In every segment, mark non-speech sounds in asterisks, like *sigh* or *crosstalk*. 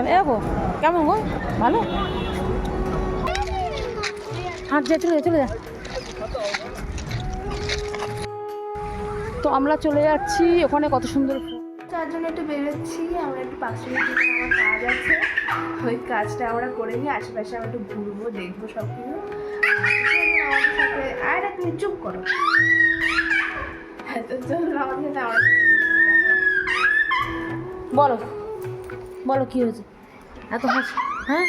কেন এগো কেমন গো? ভালো? হাঁট যা চলে চলে যা। তো আমরা চলে যাচ্ছি ওখানে কত সুন্দর। তার জন্য একটু বেরোচ্ছি আমরা একটু পাঁচশো আমার কাজ আছে। ওই কাজটা আমরা করে নিই আশেপাশে আমরা একটু ঘুরবো দেখব সব কিছু আমাদের সাথে আর এক মিনিট চুপ করো। তো চলুন আমাদের সাথে আমরা বলো বলো কি হয়েছে? এত হাসি হ্যাঁ?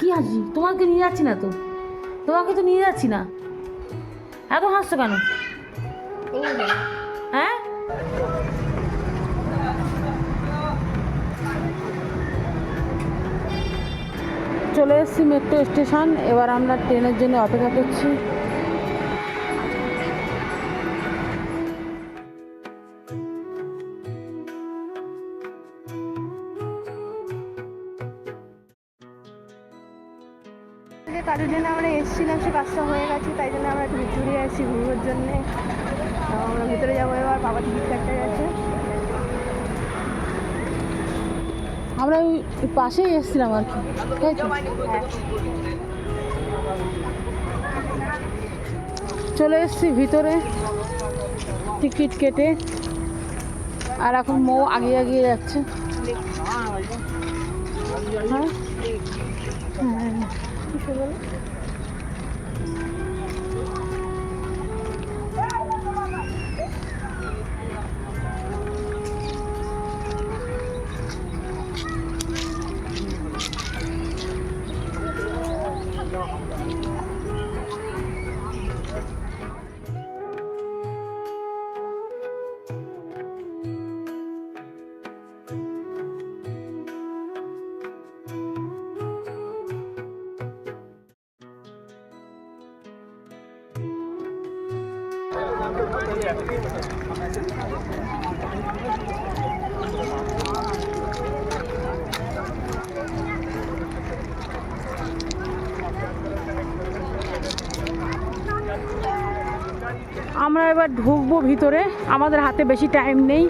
কি হাসি? তোমাকে নিয়ে যাচ্ছি না তো। তোমাকে তো নিয়ে যাচ্ছি না। এত হাসছো কেন? হ্যাঁ? চলে এসেছি মেট্রো স্টেশন এবার আমরা ট্রেনের জন্য অপেক্ষা করছি। যে কাজের জন্য আমরা এসেছিলাম, সে কাজটা হয়ে গেছে, তাই জন্য আমরা একটু ভিতরে আসি ঘুরবার জন্যে। আমরা ভিতরে যাব এবার, বাবা টিকিট কাটতে গেছে। আমরা ওই পাশেই এসেছিলাম আর কি। চলে এসেছি ভিতরে, টিকিট কেটে। আর এখন মৌ আগে আগিয়ে যাচ্ছে। হ্যাঁ? হ্যাঁ। কিছু বলো আমরা এবার ঢুকবো ভিতরে। আমাদের হাতে বেশি টাইম নেই।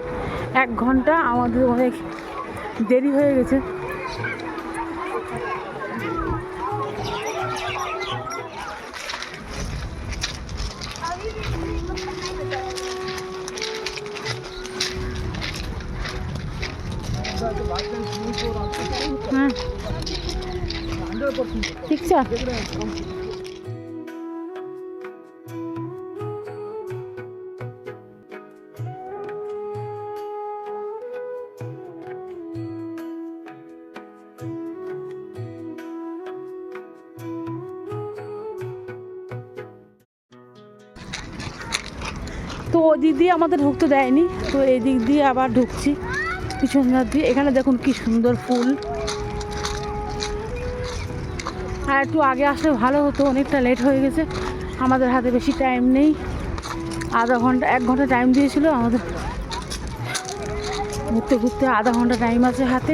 এক ঘণ্টা, আমাদের অনেক দেরি হয়ে গেছে। ঠিক আছে তো ওদিক দিয়ে আমাদের ঢুকতে দেয়নি তো এই দিক দিয়ে আবার ঢুকছি। পিছন ধার দিয়ে, এখানে দেখুন কি সুন্দর ফুল। আর একটু আগে আসলে ভালো হতো, অনেকটা লেট হয়ে গেছে। আমাদের হাতে বেশি টাইম নেই। আধা ঘণ্টা, এক ঘণ্টা টাইম দিয়েছিল আমাদের। ঘুরতে ঘুরতে আধা ঘণ্টা টাইম আছে হাতে।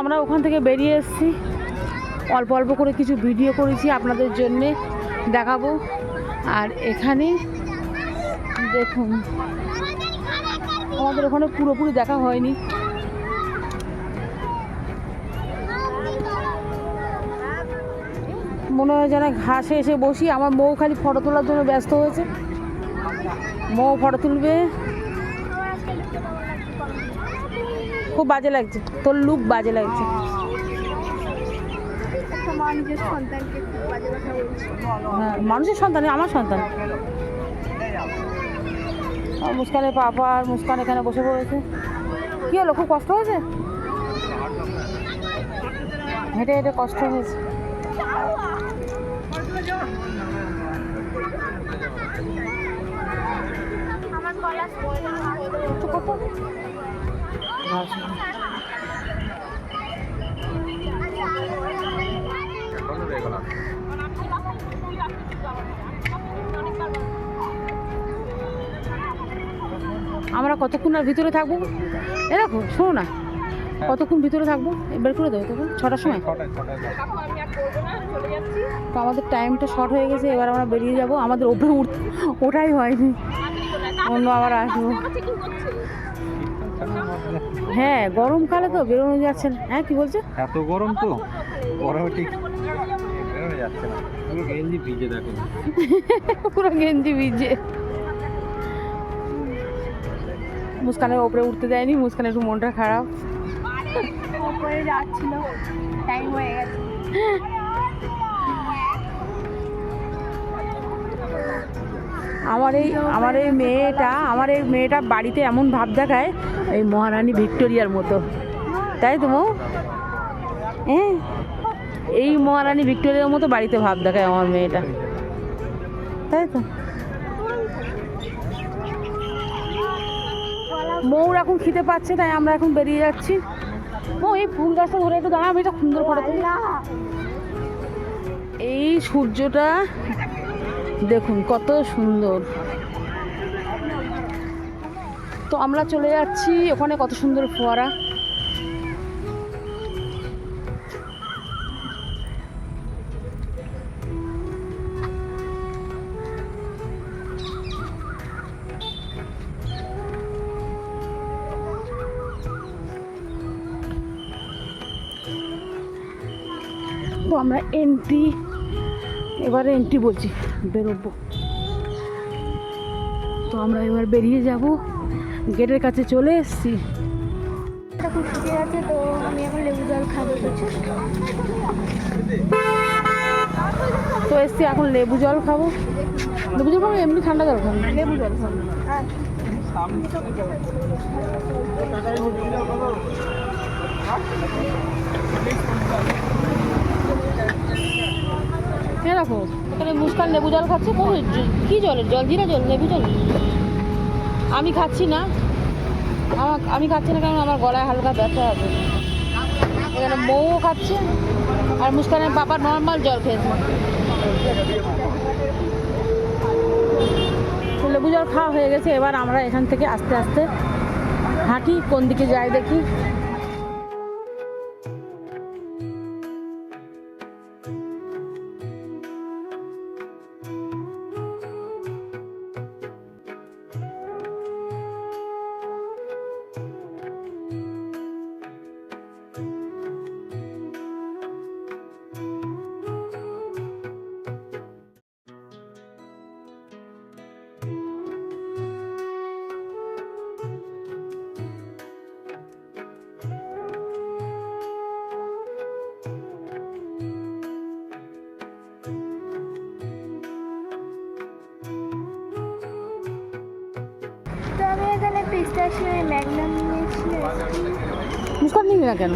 আমরা ওখান থেকে বেরিয়ে এসেছি। অল্প অল্প করে কিছু ভিডিও করেছি আপনাদের জন্যে দেখাবো। আর এখানে দেখুন, আমাদের ওখানে পুরোপুরি দেখা হয়নি। মনে হয় যেন ঘাসে এসে বসি, আমার মৌ খালি ফটো তোলার জন্য ব্যস্ত হয়েছে। মৌ ফটো তুলবে। খুব বাজে লাগছে। তোর লুক বাজে লাগছে। হ্যাঁ মানুষের সন্তান আমার সন্তান। মুস্কানের পাপা আর মুস্কান এখানে বসে পড়েছে। কী হলো, খুব কষ্ট হয়েছে? হেঁটে হেঁটে কষ্ট হয়েছে। আমার আমরা কতক্ষণ আর ভিতরে থাকব? এ দেখো শোনো না। কতক্ষণ ভিতরে থাকব? বের করে দেবো তখন ছটার সময়। তো আমাদের টাইমটা শর্ট হয়ে গেছে এবার আমরা বেরিয়ে যাব। আমাদের ওপরে উঠ ওঠাই হয়নি। অন্য আবার আসব। হ্যাঁ গরমকালে তো বেরোনো যাচ্ছে না। হ্যাঁ কি বলছে? এত গরম তো? গরমে ঠিক বেরোনো যাচ্ছে না। পুরো গেঞ্জি ভিজে দেখো। *laughs* পুরো গেঞ্জি ভিজে। মুস্কানের ওপরে উঠতে দেয়নি মুস্কানের একটু মনটা খারাপ। ওপরে যাচ্ছিল। টাইম হয়ে গেছে। *laughs* আমার এই আমার এই মেয়েটা, আমার এই মেয়েটা বাড়িতে এমন ভাব দেখায়, এই মহারানী ভিক্টোরিয়ার মতো। তাই তো? হ্যাঁ এই মহারানী ভিক্টোরিয়ার মতো বাড়িতে ভাব দেখায় আমার মেয়েটা। তাই তো? মৌর এখন খিদে পাচ্ছে, তাই আমরা এখন বেরিয়ে যাচ্ছি। ও, এই ফুল গাছটা ধরে একটু দাঁড়া, আমি এটা সুন্দর তুলি। এই সূর্যটা দেখুন, কত সুন্দর। তো আমরা চলে যাচ্ছি ওখানে, কত সুন্দর ফোয়ারা। আমরা এন্ট্রি এবারে এন্ট্রি বলছি। বেরোবো। তো আমরা এবার বেরিয়ে যাব। গেটের কাছে চলে এসেছি। আছে তো আমি এখন লেবু জল খাব। তো তো এসছি এখন লেবু জল খাব। লেবু জল খাব এমনি ঠান্ডা জল খাব। লেবু জল খাব। হ্যাঁ দেখো এখানে মুস্কান লেবু জল খাচ্ছে কি জলের জল? জিরা জল, লেবু জল? আমি খাচ্ছি না। আমার, আমি খাচ্ছি না কারণ আমার গলায় হালকা ব্যথা আছে। এখানে মৌও খাচ্ছে, আর মুস্কানের বাবা নর্মাল জল খেয়েছে। লেবু জল খাওয়া হয়ে গেছে, এবার আমরা এখান থেকে আস্তে আস্তে হাঁটি, কোন দিকে যাই দেখি। মুস্কান নিবি না কেন?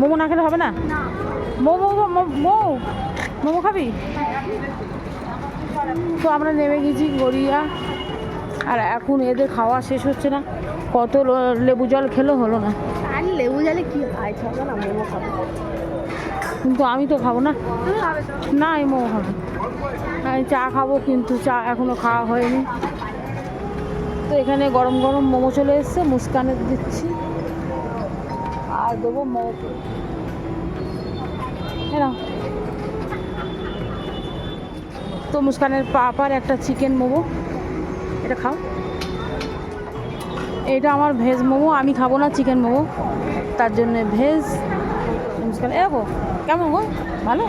মোমো না খেলে হবে না? মোমো মোমো মোমো খাবি? তো আমরা নেমে গেছি গড়িয়া। আর এখন এদের খাওয়া শেষ হচ্ছে না। কত লেবু জল খেলো হলো না। আর লেবু জলে কি হয়? না মোমো খাব। কিন্তু আমি তো খাব না। না আমি মোমো খাব। আমি চা খাব কিন্তু চা এখনও খাওয়া হয়নি। তো এখানে গরম গরম মোমো চলে এসছে। মুস্কানের দিচ্ছি। আর দেবো মোমো এরাও তো মুস্কানের পাপার একটা চিকেন মোমো। এটা খাও। এটা আমার ভেজ মোমো, আমি খাব না চিকেন মোমো। তার জন্যে ভেজ মুস্কান এরকম কেমন গো? ভালো?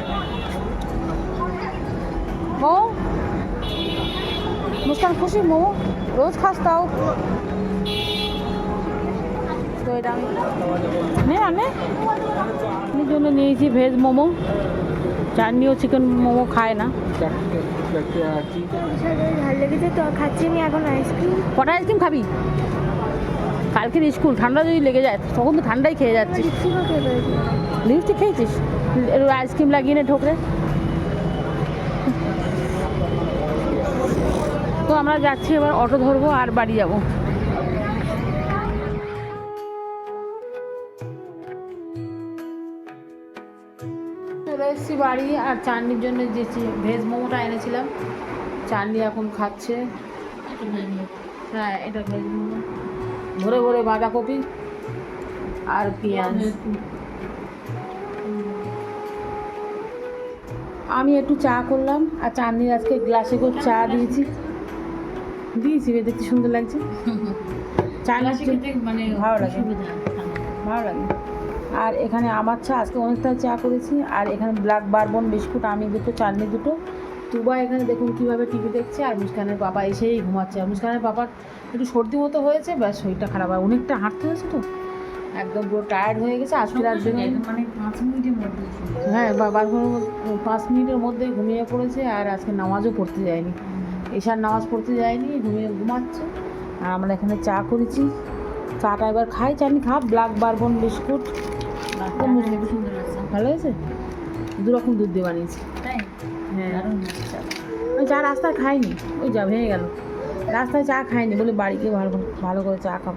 মোমো মুস্কান খুশি? মোমো? রোজ খাস তাও। এটা। আমি জন্য নিয়েছি ভেজ মোমো। চাটনিও চিকেন মোমো খায় না। লেগেছে তো খাচ্ছি আমি এখন আইসক্রিম কটা আইসক্রিম খাবি? কালকের স্কুল ঠান্ডা যদি লেগে যায়, তখন তো ঠান্ডাই খেয়ে যাচ্ছিস। লিপস্টিক খেয়েছিস? আইসক্রিম লাগিয়ে নে ঠোকরে। তো আমরা যাচ্ছি, এবার অটো ধরবো আর বাড়ি যাব। বাড়ি আর চাটনির জন্য যে চি- ভেজ মোমোটা এনেছিলাম। চাটনি এখন খাচ্ছে। হ্যাঁ এটা ভেজ মোমো। ভরে ভরে বাঁধাকপি আর পেঁয়াজ। আমি একটু চা করলাম আর চাটনির আজকে গ্লাসে করে চা দিয়েছি। দিয়েছি দেখতে সুন্দর লাগছে। *laughs* চাটনি মানে ভালো লাগে। ভালো লাগে। আর এখানে আমার চা আজকে অনেকটা চা করেছি। আর এখানে ব্ল্যাক বারবন বিস্কুট আমি দুটো চাটনি দুটো। তুবা এখানে দেখুন কীভাবে টিভি দেখছে আর মুস্কানের বাবা এসেই ঘুমাচ্ছে। আর মুস্কানের বাবার একটু সর্দি মতো হয়েছে ব্যাস শরীরটা খারাপ। হয় অনেকটা হাঁটতে হয়েছে তো। একদম পুরো টায়ার্ড হয়ে গেছে আজকে রাত জন্য মানে পাঁচ মিনিটের মধ্যে হ্যাঁ বাবার পাঁচ মিনিটের মধ্যে ঘুমিয়ে পড়েছে আর আজকে নামাজও পড়তে যায়নি। এশার নামাজ পড়তে যায়নি ঘুমিয়ে ঘুমাচ্ছে। আর আমরা এখানে চা করেছি। চাটা এবার খাই চাটনি খা ব্ল্যাক বারবন বিস্কুট তো মুসলিম সুন্দর আছে ভালো হয়েছে? দু রকম দুধ দিয়ে বানিয়েছি। তাই? হ্যাঁ। ওই চা রাস্তায় খাইনি। ওই যা ভেঙে গেল। রাস্তায় চা খাইনি বলে বাড়িকে ভালো ভালো করে চা খাব।